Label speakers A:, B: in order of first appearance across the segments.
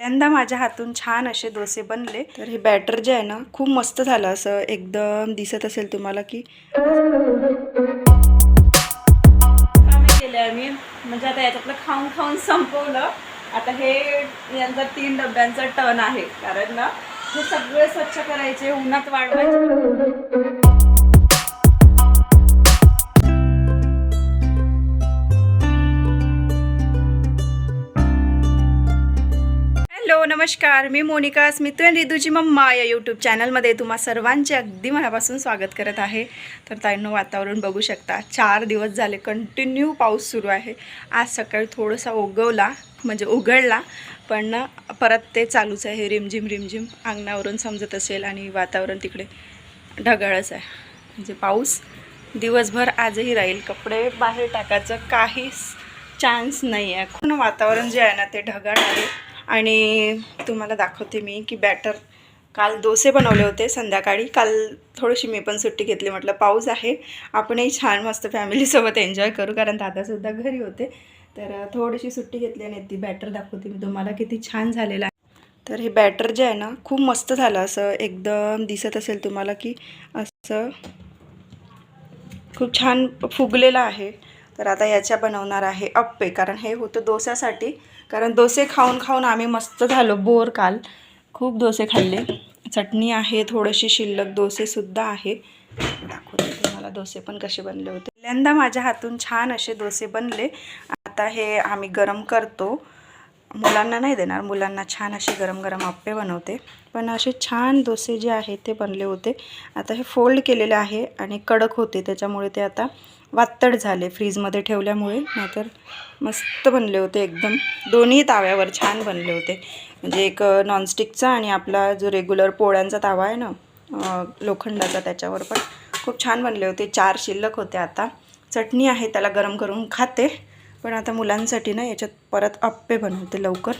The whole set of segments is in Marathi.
A: पहिल्यांदा माझ्या हातून छान असे डोसे बनले. तर हे बॅटर जे आहे ना खूप मस्त झालं. असं एकदम दिसत असेल तुम्हाला की.
B: कामे केले आम्ही. म्हणजे आता याच्यातलं खाऊन खाऊन संपवलं. आता हे यांचा तीन डब्यांचा टर्न आहे. कारण ना हे सगळे स्वच्छ करायचे उन्हात वाढवायचे.
A: हॅलो नमस्कार. मी मोनिका स्मितू अँड रिदूजी मम्मा या यूट्यूब चॅनलमध्ये तुम्हा सर्वांचे अगदी मनापासून स्वागत करत आहे. तर ताईंनो वातावरण बघू शकता. चार दिवस झाले कंटिन्यू पाऊस सुरू आहे. आज सकाळी थोडासा उगवला म्हणजे उघडला पण परत ते चालूच आहे. रिमझिम रिमझिम अंगणावरून समजत असेल आणि वातावरण तिकडे ढगाळच आहे. म्हणजे पाऊस दिवसभर आजही राहील. कपडे बाहेर टाकायचं काहीच चान्स नाही आहे खून वातावरण जे आहे ना ते ढगाळ आहे. आणि तुम्हाला दाखवते मी की बॅटर काल डोसे बनवले होते संध्याकाळी. काल थोडीशी मी पण सुट्टी घेतली म्हटलं पाऊस आहे. आपणही छान मस्त फॅमिलीसोबत एन्जॉय करू कारण दादासुद्धा घरी होते. तर थोडीशी सुट्टी घेतली आणि ती बॅटर दाखवते मी तुम्हाला किती छान झालेलं आहे. तर हे बॅटर जे आहे ना खूप मस्त झालं. असं एकदम दिसत असेल तुम्हाला की असं खूप छान फुगलेलं आहे. तर आता याच्या बनवणार आहे अप्पे कारण हे होतं डोस्यासाठी. कारण डोसे खाऊन खाऊन आम्ही मस्त झालो बोर काल. खूप डोसे खाल्ले. चटणी आहे थोडीशी शिल्लक डोसेसुद्धा आहे. दाखवते तुम्हाला डोसे पण कसे बनले होते. पहिल्यांदा माझ्या हातून छान असे डोसे बनले. आता हे आम्ही गरम करतो. मुलांना नाही देणार मुलांना छान असे गरम गरम आप्पे बनवते. पण असे छान डोसे जे आहे ते बनले होते. आता हे फोल्ड केलेले आहे आणि कडक होते त्याच्यामुळे ते आता वात्तड झाले फ्रीजमध्ये ठेवल्यामुळे. नाहीतर मस्त बनले होते एकदम. दोन्ही ताव्यावर छान बनले होते. म्हणजे एक नॉनस्टिकचा आणि आपला जो रेग्युलर पोळ्यांचा तावा आहे ना लोखंडाचा त्याच्यावर पण खूप छान बनले होते. चार शिल्लक होते आता. चटणी आहे त्याला गरम करून खाते. पण आता मुलांसाठी ना याच्यात परत अप्पे बनवते लवकर.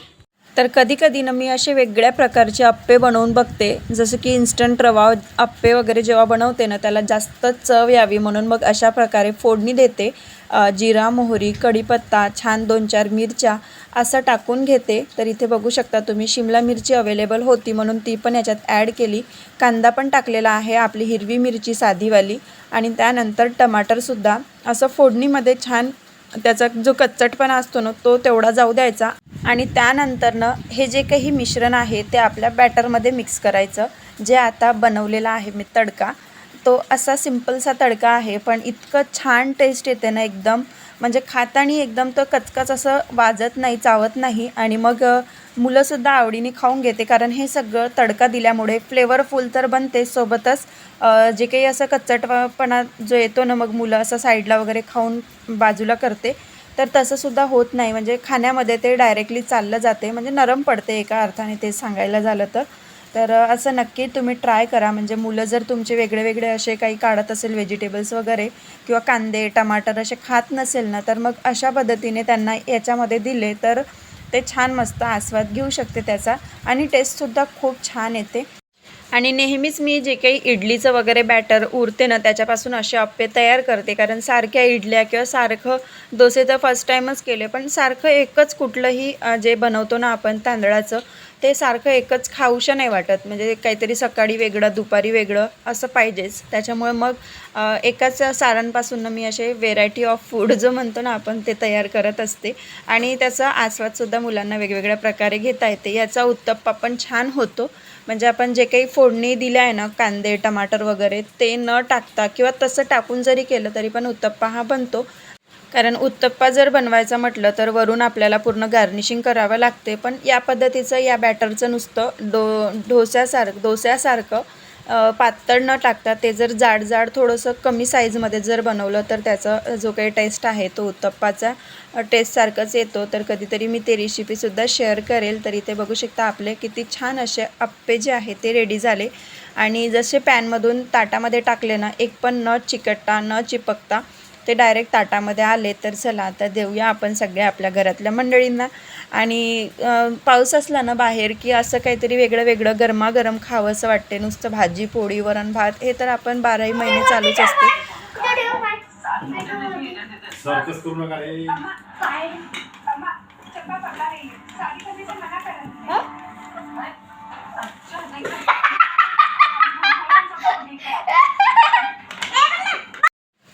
B: तर कधीकधी ना मी असे वेगळ्या प्रकारचे अप्पे बनवून बघते. जसं की इन्स्टंट रवा अप्पे वगैरे जेव्हा बनवते ना त्याला जास्त चव यावी म्हणून मग अशा प्रकारे फोडणी देते. जिरा मोहरी कढीपत्ता छान दोन चार मिरच्या असं टाकून घेते. तर इथे बघू शकता तुम्ही शिमला मिरची अवेलेबल होती म्हणून ती पण याच्यात ॲड केली. कांदा पण टाकलेला आहे आपली हिरवी मिरची साधीवाली. आणि त्यानंतर टमाटरसुद्धा असं फोडणीमध्ये छान त्याचा जो कच्चटपणा असतो ना तो तेवढा जाऊ द्यायचा. आणि त्यानंतरनं हे जे काही मिश्रण आहे ते आपल्या बॅटरमध्ये मिक्स करायचं. जे आता बनवलेलं आहे मी तडका तो असा सिम्पलसा तडका आहे पण इतकं छान टेस्ट येते ना एकदम. म्हणजे खातानी एकदम तो कचकच असं वाजत नाही चावत नाही. आणि मग मुलंसुद्धा आवडीने खाऊन घेते कारण हे सगळं तडका दिल्यामुळे फ्लेवरफुल तर बनते सोबतच. जे काही असं कच्चटपणा जो येतो ना मग मुलं असं साईडला वगैरे खाऊन बाजूला करते. तर तसंसुद्धा होत नाही. म्हणजे खाण्यामध्ये ते डायरेक्टली चाललं जाते. म्हणजे नरम पडते एका अर्थाने ते सांगायला झालं तर. तर असं नक्की तुम्ही ट्राय करा. म्हणजे मुलं जर तुमचे वेगळे वेगळे असे काही काढत असेल व्हेजिटेबल्स वगैरे किंवा कांदे टमाटर असे खात नसेल ना तर मग अशा पद्धतीने त्यांना याच्यामध्ये दिले तर ते छान मस्त आस्वाद घेऊ शकते त्याचा. आणि टेस्टसुद्धा खूप छान येते. आणि नेहमीच मी जे काही इडलीचं वगैरे बॅटर उरते ना त्याच्यापासून असे अप्पे तयार करते. कारण सारख्या इडल्या किंवा सारखं डोसे तर फर्स्ट टाईमच केले पण सारखं एकच कुठलंही जे बनवतो ना आपण तांदळाचं ते सारखं एकच खाऊशा नाही वाटत. म्हणजे काहीतरी सकाळी वेगळं दुपारी वेगळं असं पाहिजेच. त्याच्यामुळे मग एकाच सारांपासून मी असे व्हेरायटी ऑफ फूड जो म्हणतो ना आपण ते तयार करत असते. आणि त्याचा आस्वादसुद्धा मुलांना वेगवेगळ्या प्रकारे घेता येते. याचा उत्तप्पा पण छान होतो. म्हणजे आपण जे काही फोडणी दिल्या आहे ना कांदे टमाटर वगैरे ते न टाकता किंवा तसं टाकून जरी केलं तरी पण उत्तप्पा हा बनतो. कारण उत्तप्पा जर बनवायचा म्हटलं तर वरून आपल्याला पूर्ण गार्निशिंग करावं लागते. पण या पद्धतीचं या बॅटरचं नुसतं डो ढोस्यासारखं डोस्यासारखं पातळ न टाकता ते जर जाड जाड थोडंसं कमी साईजमध्ये जर बनवलं तर त्याचा जो काही टेस्ट आहे तो उत्तप्पाचा टेस्टसारखंच येतो. तर कधीतरी मी ते रेसिपीसुद्धा शेअर करेल. तर इथे बघू शकता आपले किती छान असे अप्पे जे आहे ते रेडी झाले. आणि जसे पॅनमधून ताटामध्ये टाकले ना एक पण न चिकटता न चिपकता ते डायरेक्ट ताटामध्ये आले तर चला आता देऊया आपण सगळ्या आपल्या घरातल्या मंडळींना. आणि पाऊस असला ना बाहेर की असं काहीतरी वेगळं वेगळं गरमागरम खावं असं वाटते. नुसतं भाजी पोळी वरण भात हे तर आपण बाराही महिने चालूच असते.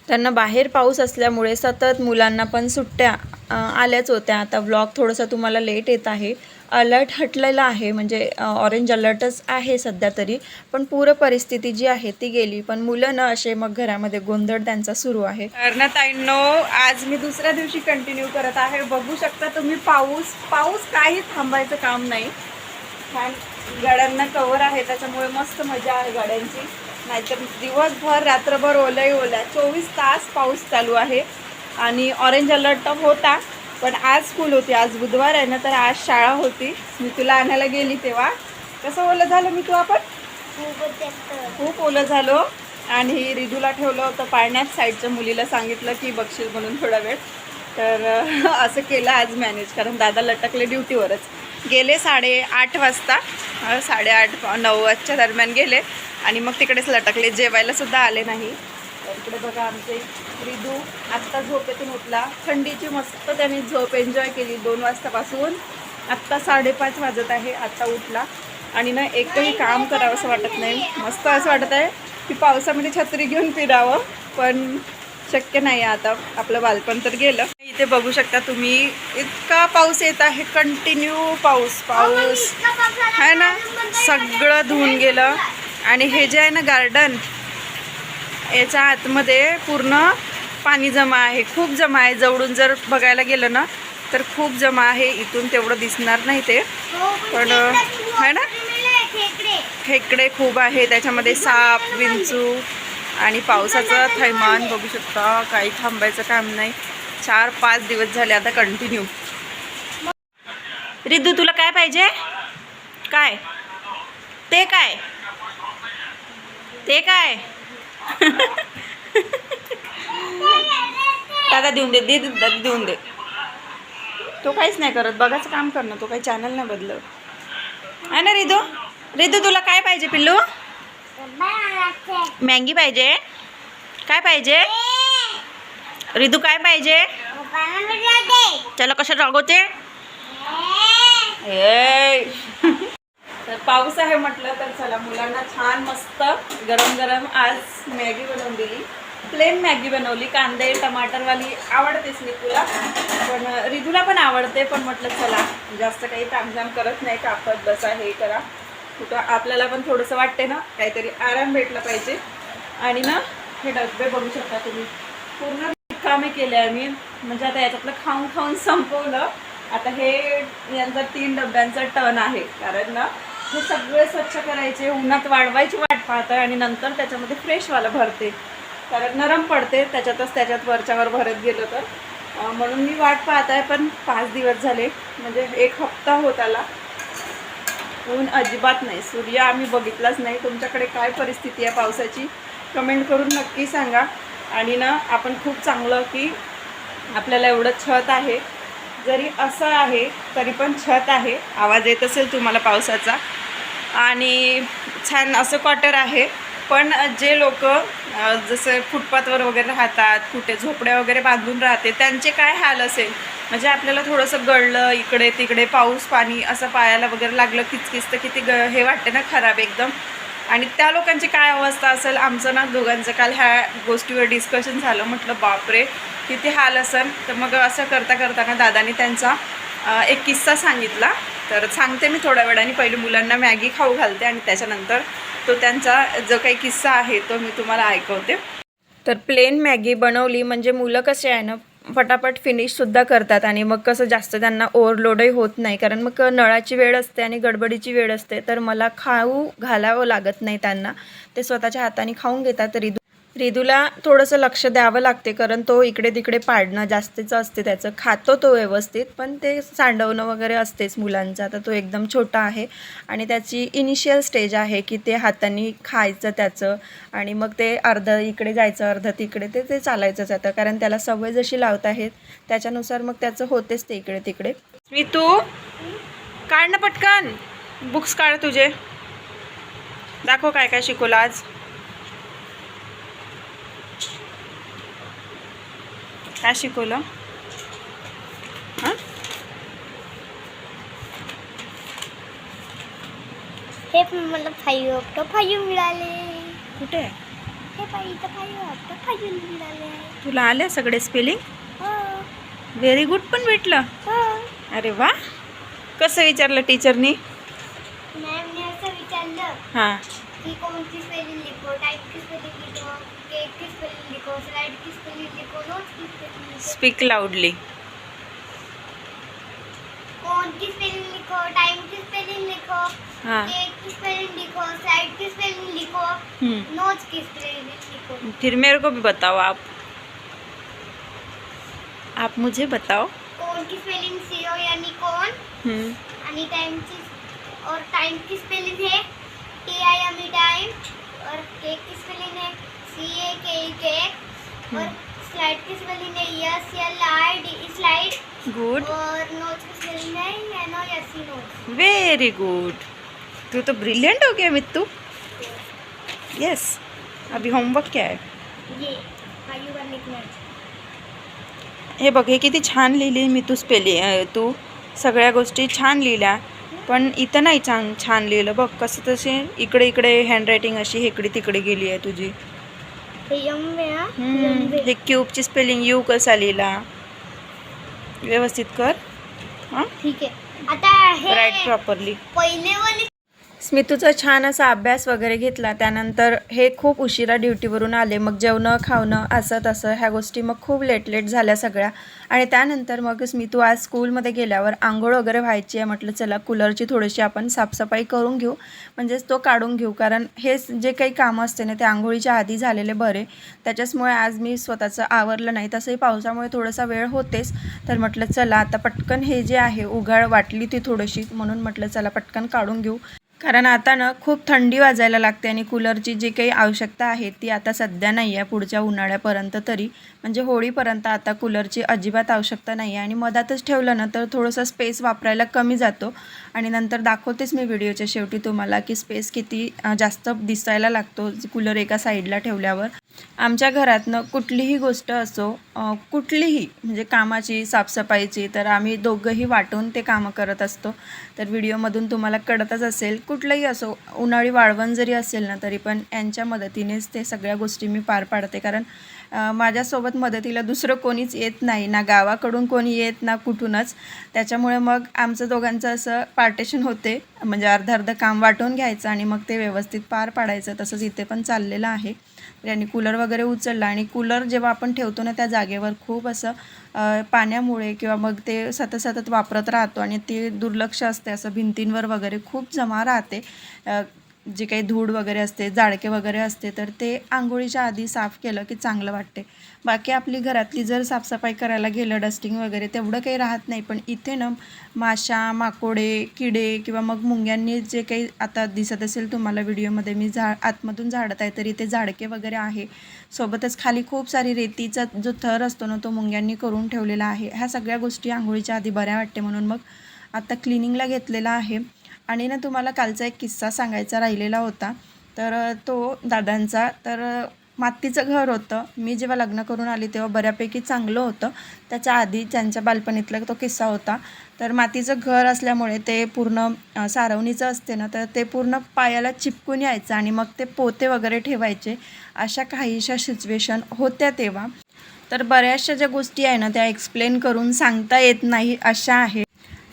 C: त्यांना बाहेर पाऊस असल्यामुळे सतत मुलांना पण सुट्ट्या आल्याच होत्या. आता ब्लॉग थोडंसं तुम्हाला लेट येत आहे. अलर्ट हटलेला आहे म्हणजे ऑरेंज अलर्टच आहे सध्या तरी. पण पूर परिस्थिती जी आहे ती गेली. पण मुलं न असे मग घरामध्ये गोंधळ त्यांचा सुरू आहे.
B: तर ना ताईंनो आज मी दुसऱ्या दिवशी कंटिन्यू करत आहे. बघू शकता तुम्ही पाऊस पाऊस काही थांबायचं काम नाही. छान गाड्यांना कवर आहे त्याच्यामुळे मस्त मजा आहे गाड्यांची. नाहीतर दिवसभर रात्रभर ओलही ओल्या चोवीस तास पाऊस चालू आहे. आणि ऑरेंज अलर्ट तर होता पण आज स्कूल होती. आज बुधवार आहे ना तर आज शाळा होती. मी तुला आणायला गेली तेव्हा. कसं ओलं झालं मी तू आपण? खूप ओलं झालो. आणि रिदूला ठेवलं होतं पाळण्यात. साईडच्या मुलीला सांगितलं की बघशील म्हणून थोडा वेळ. तर असं केलं आज मॅनेज कारण दादा लटकले ड्युटीवरच. गेले साडेआठ वाजता. साडेआठ नऊ वाजच्या दरम्यान गेले. आणि मग तिकडेच लटकले. जेवायला सुद्धा आले नाही. तर इकडे बघा आमचे रिदू आत्ता झोपेतून उठला. थंडीची मस्त त्याने झोप एन्जॉय केली. दोन वाजतापासून आत्ता साडेपाच वाजत आहे. आत्ता उठला. आणि ना एकही काम करावं असं वाटत नाही. मस्त असं वाटत आहे की पावसामध्ये छत्री घेऊन फिरावं. पण शक्य नाही आता. आपलं बालपण तर गेलं. इथे बघू शकता तुम्ही इतका पाऊस येत आहे. कंटिन्यू पाऊस पाऊस. आहे ना सगळं धुवून गेलं. आणि हे जे आहे ना गार्डन याच्या आतमध्ये पूर्ण पाणी जमा आहे. खूप जमा आहे. जवळून जर बघायला गेलं ना तर खूप जमा आहे. इथून तेवढं दिसणार नाही ते. पण आहे ना? खेकडे खूप आहे त्याच्यामध्ये साप विंचू आणि पावसाचं थैमान बघू शकता. काही थांबायचं काम नाही. चार पाच दिवस झाले आता कंटिन्यू रिद्धू तुला काय पाहिजे? काय? ते काय? ते काय? दादा देऊन दे दे दादा देऊन दे. तो काहीच नाही करत बघायचं काम कर ना तो काही चॅनल नाही बदलत. आहे ना रिदू? रिदू तुला काय पाहिजे पिल्लू? मॅगी पाहिजे. काय पाहिजे? रिदू काय पाहिजे? त्याला कसं रागवते? ए. तर पाऊस आहे म्हटलं तर चला मुलांना छान मस्त गरम गरम आज मॅगी बनवून दिली. प्लेन मॅगी बनवली. कांदे टमाटरवाली आवडतेच मी तुला पण रिधूला पण आवडते. पण म्हटलं चला जास्त काही तामझाम करत नाही. कापत बसा हे करा. कुठं आपल्याला पण थोडंसं वाटते ना काहीतरी आराम भेटला पाहिजे. आणि ना हे डबे बघू शकता तुम्ही. पूर्ण कामे केले आम्ही. म्हणजे आता याच्यातलं खाऊन खाऊन संपवलं. आता हे यांचा तीन डब्यांचा टन आहे. कारण ना हे सगळे स्वच्छ करायचे उन्हात वाढवायची वाट पाहतं आणि नंतर त्याच्यामध्ये फ्रेशवाला भरते. कारण नरम पडते त्याच्यातच त्याच्यात वरच्यावर भरत गेलं तर. म्हणून मी वाट पाहत आहे पण पाच दिवस झाले म्हणजे एक हप्ता होत आला. ऊन अजिबात नाही. सूर्य आम्ही बघितलाच नाही. तुमच्याकडे काय परिस्थिती आहे पावसाची कमेंट करून नक्की सांगा. आणि ना आपण खूप चांगलं की आपल्याला एवढं छत आहे जरी असं आहे तरी पण छत आहे. आवाज येत असेल तुम्हाला पावसाचा. आणि छान असं क्वार्टर आहे. पण जे लोक जसं फुटपाथवर वगैरे राहतात कुठे झोपड्या वगैरे बांधून राहते त्यांचे काय हाल असेल? म्हणजे आपल्याला थोडंसं गळलं इकडे तिकडे पाऊस पाणी असं पायाला वगैरे लागलं किचकिच तर किती ग हे वाटते ना खराब एकदम. आणि त्या लोकांची काय अवस्था असेल आमचं ना दोघांचं काल ह्या गोष्टीवर डिस्कशन झालं. म्हटलं बापरे किती हाल असेल तर मग असं करता करताना दादानी त्यांचा एक किस्सा सांगितला. तर सांगते मी थोड्या वेळाने. पहिले मुलांना मॅगी खाऊ घालते आणि त्याच्यानंतर तो त्यांचा जो काही किस्सा आहे तो मी तुम्हाला ऐकवते.
C: तर प्लेन मॅगी बनवली म्हणजे मुलं कसे आहे ना फटाफट फिनिशसुद्धा करतात आणि मग कसं जास्त त्यांना ओव्हरलोडही होत नाही. कारण मग नळाची वेळ असते आणि गडबडीची वेळ असते. तर मला खाऊ घालावं लागत नाही त्यांना. ते स्वतःच्या हाताने खाऊन घेतात तरी रिदूला थोडंसं लक्ष द्यावं लागते कारण तो इकडे तिकडे पाडणं जास्तीचं असते त्याचं खातो तो व्यवस्थित पण ते सांडवणं वगैरे असतेच मुलांचं. आता तो एकदम छोटा आहे आणि त्याची इनिशियल स्टेज आहे की ते हाताने खायचं त्याचं आणि मग ते अर्ध इकडे जायचं अर्ध तिकडे ते ते चालायचंच आता कारण त्याला सवय जशी लावत आहेत त्याच्यानुसार मग त्याचं होतेच ते इकडे तिकडे.
B: मी तू काढ ना पटकन. बुक्स काढ तुझे. दाखव काय काय शिकवलं आज. काय शिकवलं? हां?
D: हे मला फाईव्ह ऑफ फाईव्ह मिळाले.
B: कुठे?
D: हे पाहिजे इथं पाहिजे वाटतं पाहिजे लिहिलेलं आहे
A: तुला आल्या सगळे स्पेलिंग
D: हो.
A: व्हेरी गुड पण भेटलं.
D: हो.
A: अरे वा. कसं विचारलं टीचरनी
D: मॅमने असं विचारलं
A: हां.
D: की कोणती
A: स्पीक लाऊडली
D: कौन की स्पेलिंग लिखो? टाइम की स्पेलिंग लिखो?
A: हाँ।
D: की स्पेलिंग लिखो? स्लाइड की स्पेलिंग लिखो?
A: हम्म,
D: नोट्स की स्पेलिंग लिखो।
A: फिर मेरे को भी बताओ आप। आप मुझे बताओ।
D: कौन की स्पेलिंग सी ओ यानी कौन?
A: हम्म,
D: आणि टाइमची और टाइम की स्पेलिंग है T I M E time और केक की स्पेलिंग है C A K E cake और स्लाइड की स्पेलिंग है S L I D slide
A: good
D: और नोट्स की स्पेलिंग है N O S C notes
A: very good तू तो ब्रिलियंट हो गया मित्तू। यस अभी होमवर्क क्या है?
D: ये है
A: हे बघ हे किती छान लिहिली मी तू स्पेलिंग तू. सगळ्या गोष्टी छान लिहिल्या. पण इथं नाही छान छान लिहिलं बघ. कसं तसे इकडे इकडे हँडरायटिंग अशी इकडे तिकडे गेली आहे तुझी.
D: हा
A: हे क्यूबची स्पेलिंग यू कसा लिहिला व्यवस्थित कर हां?
D: ठीक आहे. आता
A: राईट प्रॉपरली
D: पहिले वाली
B: स्मितूचा छान असा अभ्यास वगैरे घेतला. त्यानंतर हे खूप उशिरा ड्युटीवरून आले. मग जेवणं खावणं असं तसं ह्या गोष्टी मग खूप लेट लेट झाल्या सगळ्या. आणि त्यानंतर मग स्मितू आज स्कूलमध्ये गेल्यावर आंघोळ वगैरे व्हायची आहे. म्हटलं चला कूलरची थोडीशी आपण साफसफाई करून घेऊ. म्हणजेच तो काढून घेऊ. कारण हे जे काही कामं असते ना ते आंघोळीच्या आधी झालेले बरे. त्याच्याचमुळे आज मी स्वतःचं आवरलं नाही. तसंही पावसामुळे थोडासा वेळ होतेच. तर म्हटलं चला आता पटकन हे जे आहे उघाळ वाटली ती थोडीशी. म्हणून म्हटलं चला पटकन काढून घेऊ. कारण आता ना खूप थंडी वाजायला लागते आणि कूलरची जी काही आवश्यकता आहे ती आता सध्या नाही आहे पुढच्या उन्हाळ्यापर्यंत तरी. म्हणजे होळीपर्यंत आता कूलरची अजिबात आवश्यकता नाही आहे आणि मधातच ठेवलं ना तर थोडंसं स्पेस वापरायला कमी जातो. आणि नंतर दाखवतेच मी व्हिडिओच्या शेवटी तुम्हाला की स्पेस किती जास्त दिसायला लागतो कूलर एका साईडला ठेवल्यावर. आमच्या घरातनं कुठलीही गोष्ट असो कुठलीही म्हणजे कामाची साफसफाईची तर आम्ही दोघंही वाटून ते कामं करत असतो. तर व्हिडिओमधून तुम्हाला कळतच असेल कुठलंही असो उन्हाळी वाळवण जरी असेल ना तरी पण यांच्या मदतीनेच ते सगळ्या गोष्टी मी पार पाडते. कारण माझ्यासोबत मदतीला दुसरं कोणीच येत नाही ना गावाकडून कोणी येत ना कुठूनच. त्याच्यामुळे मग आमचं दोघांचं असं पा पार्टेशन होते. म्हणजे अर्धं अर्धं काम वाटून घ्यायचं आणि मग ते व्यवस्थित पार पाडायचं. तसंच इथे पण चाललेलं आहे. यांनी कूलर वगैरे उचलला आणि कूलर जेव्हा आपण ठेवतो ना त्या जागेवर खूप असं पाण्यामुळे किंवा मग ते सतत सतत वापरत राहतो आणि ते दुर्लक्ष असते. असं भिंतींवर वगैरे खूप जमा राहते. जे काही धूळ वगैरे असते जाडके वगैरे असते तर ते आंघोळीच्या आधी साफ केलं की चांगलं वाटते. बाकी आपली घरातली जर साफसफाई करायला गेलं डस्टिंग वगैरे तेवढं काही राहत नाही. पण इथे ना माशा माकोडे किडे किंवा मग मुंग्यांनी जे काही आता दिसत असेल तुम्हाला व्हिडिओमध्ये मी झा आतमधून झाडत आहे तर इथे झाडके वगैरे आहे. सोबतच खाली खूप सारी रेतीचा जो थर असतो ना तो मुंग्यांनी करून ठेवलेला आहे. ह्या सगळ्या गोष्टी आंघोळीच्या आधी बऱ्या वाटते म्हणून मग आता क्लिनिंगला घेतलेला आहे. आणि ना तुम्हाला कालचा एक किस्सा सांगायचा राहिलेला होता. तर तो दादांचा तर मातीचं घर होतं. मी जेव्हा लग्न करून आली तेव्हा बऱ्यापैकी चांगलं होतं. त्याच्या आधी त्यांच्या बालपणीतला तो किस्सा होता. तर मातीचं घर असल्यामुळे ते पूर्ण सारवणीचं असते ना तर ते पूर्ण पायाला चिपकून यायचं आणि मग ते पोते वगैरे ठेवायचे. अशा काहीशा सिच्युएशन होत्या तेव्हा. तर बऱ्याचशा ज्या गोष्टी आहे ना त्या एक्सप्लेन करून सांगता येत नाही अशा आहे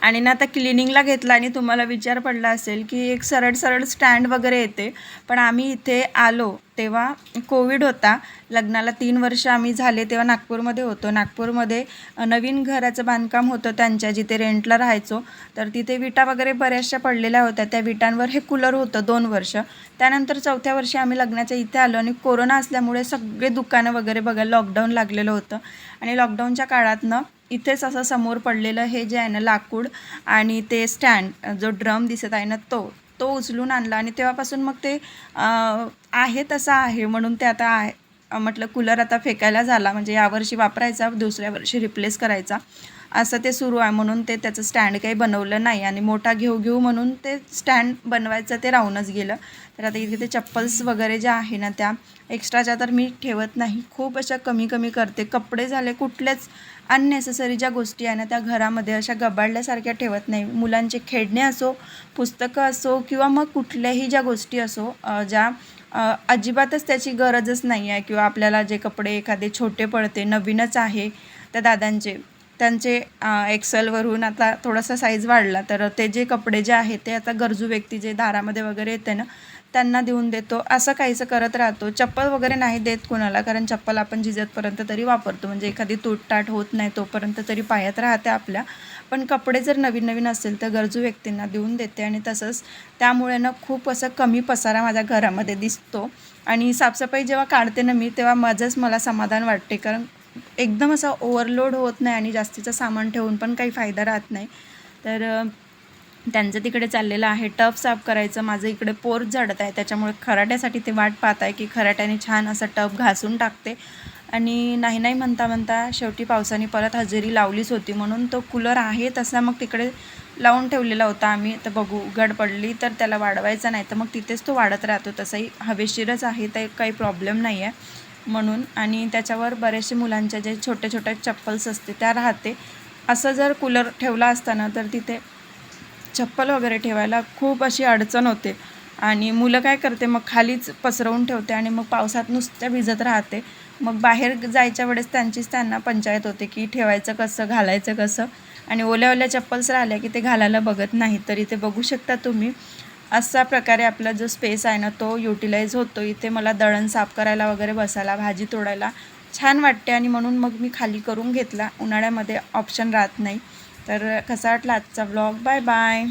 B: आणि ना आता क्लिनिंगला घेतला आणि तुम्हाला विचार पडला असेल की एक सरळ सरळ स्टँड वगैरे येते. पण आम्ही इथे आलो तेव्हा कोविड होता. लग्नाला तीन वर्ष आम्ही झाले तेव्हा नागपूरमध्ये होतो. नागपूरमध्ये नवीन घराचं बांधकाम होतं त्यांच्या जिथे रेंटला राहायचो. तर तिथे विटा वगैरे बऱ्याचशा पडलेल्या होत्या. त्या विटांवर हे कूलर होतं दोन वर्ष. त्यानंतर चौथ्या वर्षी आम्ही लग्नाच्या इथे आलो आणि कोरोना असल्यामुळे सगळे दुकानं वगैरे बघा लॉकडाऊन लागलेलं होतं. आणि लॉकडाऊनच्या काळातनं इथेच असं समोर पडलेलं हे जे आहे ना लाकूड आणि ते स्टँड जो ड्रम दिसत आहे ना तो तो उचलून आणला आणि तेव्हापासून मग ते आहे तसं आहे म्हणून ते आता आहे. म्हटलं कूलर आता फेकायला झाला म्हणजे यावर्षी वापरायचा दुसऱ्या वर्षी रिप्लेस करायचा. असं ते सुरू आहे म्हणून ते त्याचं स्टँड काही बनवलं नाही आणि मोठा घेऊ घेऊ म्हणून ते स्टँड बनवायचं ते राहूनच गेलं. तर आता इथे ते चप्पल्स वगैरे ज्या आहे ना त्या एक्स्ट्राच्या तर मी ठेवत नाही. खूप अशा कमी कमी करते. कपडे झाले कुठलेच अननेसेसरी ज्या गोष्टी आहे ना त्या घरामध्ये अशा गबाडल्यासारख्या ठेवत नाही. मुलांचे खेळणे असो पुस्तकं असो किंवा मग कुठल्याही ज्या गोष्टी असो ज्या अजिबातच त्याची गरजच नाही आहे किंवा आपल्याला जे कपडे एखादे छोटे पडते नवीनच आहे त्या दादांचे त्यांचे एक्सलवरून एक्सेलवरून आता थोडासा साईज वाढला तर ते जे कपडे जे आहेत ते आता गरजू व्यक्ती जे दारामध्ये वगैरे येते ना त्यांना देऊन देतो. असं काहीसं करत राहतो. चप्पल वगैरे नाही देत कोणाला कारण चप्पल आपण जिजतपर्यंत तरी वापरतो. म्हणजे एखादी तुटताट होत नाही तोपर्यंत तरी पायात राहते आपल्या. पण कपडे जर नवीन नवीन असेल तर गरजू व्यक्तींना देऊन देते आणि तसंच त्यामुळे ना खूप असं कमी पसारा माझ्या घरामध्ये दिसतो. आणि साफसफाई जेव्हा काढते ना मी तेव्हा माझंच मला समाधान वाटते. कारण एकदम असा ओव्हरलोड होत नाही आणि जास्तीचं सामान ठेवून पण काही फायदा राहत नाही. तर त्यांचं तिकडे चाललेलं आहे. टफ साफ करायचं. माझं इकडे पोर झडत आहे. त्याच्यामुळे खराट्यासाठी ते वाट पाहत आहे की खराट्याने छान असं टफ घासून टाकते. आणि नाही नाही म्हणता म्हणता शेवटी पावसाने परत हजेरी लावलीच होती म्हणून तो कूलर आहे तसा मग तिकडे लावून ठेवलेला होता आम्ही. तर बघू उघड पडली तर त्याला वाढवायचा नाही तर मग तिथेच तो वाढत राहतो. तसंही हवेशीरच आहे तर काही प्रॉब्लेम नाही आहे म्हणून. आणि त्याच्यावर बरेचसे मुलांच्या जे छोटे छोटे चप्पल्स असते त्या राहते. असं जर कूलर ठेवला असताना तर तिथे चप्पल वगैरे ठेवायला खूप अशी अडचण होते. आणि मुलं काय करते मग खालीच पसरवून ठेवते आणि मग पावसात नुसत्या भिजत राहते. मग बाहेर जायच्या वेळेस त्यांचीच त्यांना पंचायत होते की ठेवायचं कसं घालायचं कसं. आणि ओल्या ओल्या चप्पल्स राहिल्या की ते घालायला बघत नाही तर इथे बघू शकता तुम्ही. अशा प्रकारे आपला जो स्पेस आहे ना तो युटिलाइज होतो. इथे मला दळण साफ करायला वगैरे बसायला भाजी तोडायला छान वाटते आणि म्हणून मग मी खाली करून घेतला. उन्हाळ्यामध्ये ऑप्शन राहत नाही. तर कसा वाटला आजचा ब्लॉग बाय बाय